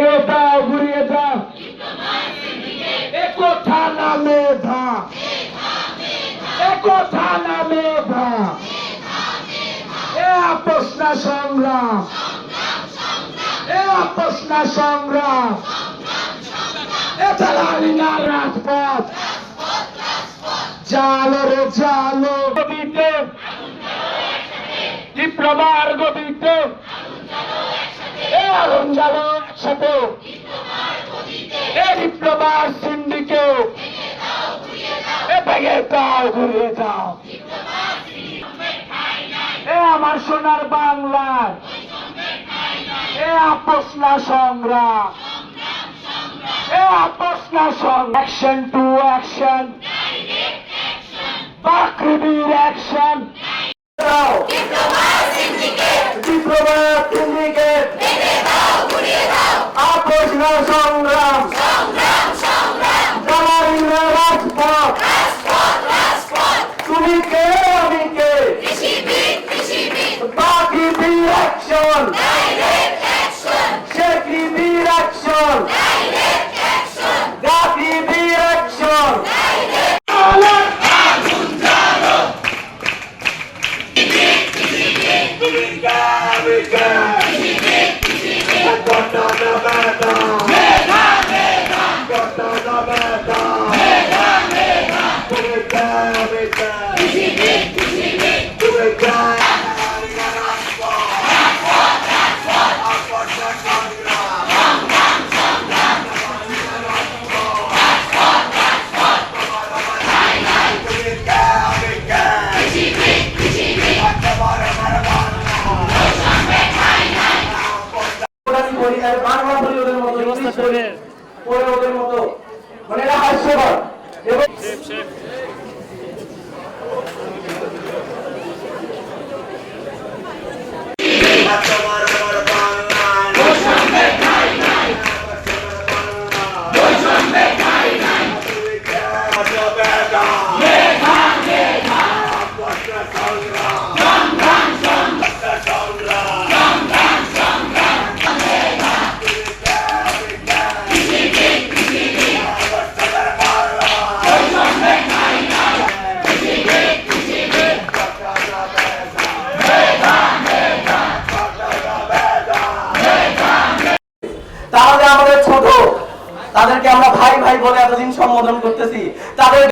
ভেঙে দাও ঘুরিয়ে দাও। এ কথা না মেধা। এ কথা না মেধা। এ আপোষ না সংগ্রাম। এ আপোষ না সংগ্রাম। এ দালালি না রাজপথ। জালো রে জালো। গতিতে ডিপ্লোমার গতিতে এ আগুন জালো একসাথে এ ডিপ্লোমার সিন্ডিকে ভেঙে দাও ঘুরিয়ে দাও। এ আমার সোনার বাংলার এ আপোষ না সংগ্রাম। এ আপোষ না সংগ্রাম। অ্যাকশন টু অ্যাকশন বাকৃবির অ্যাকশন দাও ডিপ্লোমার সিন্ডিকেট আপোষ না সংগ্রাম। দালালিরা রাজপথ। তুমি কে আমি কে? বাকি ডিরেকশন গাছি ডিরেকশন আমি পড়ে ওদের মতো। মানে হাস্যকর। এবং আমরা ভাই ভাই বলে এতদিন সম্বোধন করতেছি তাদের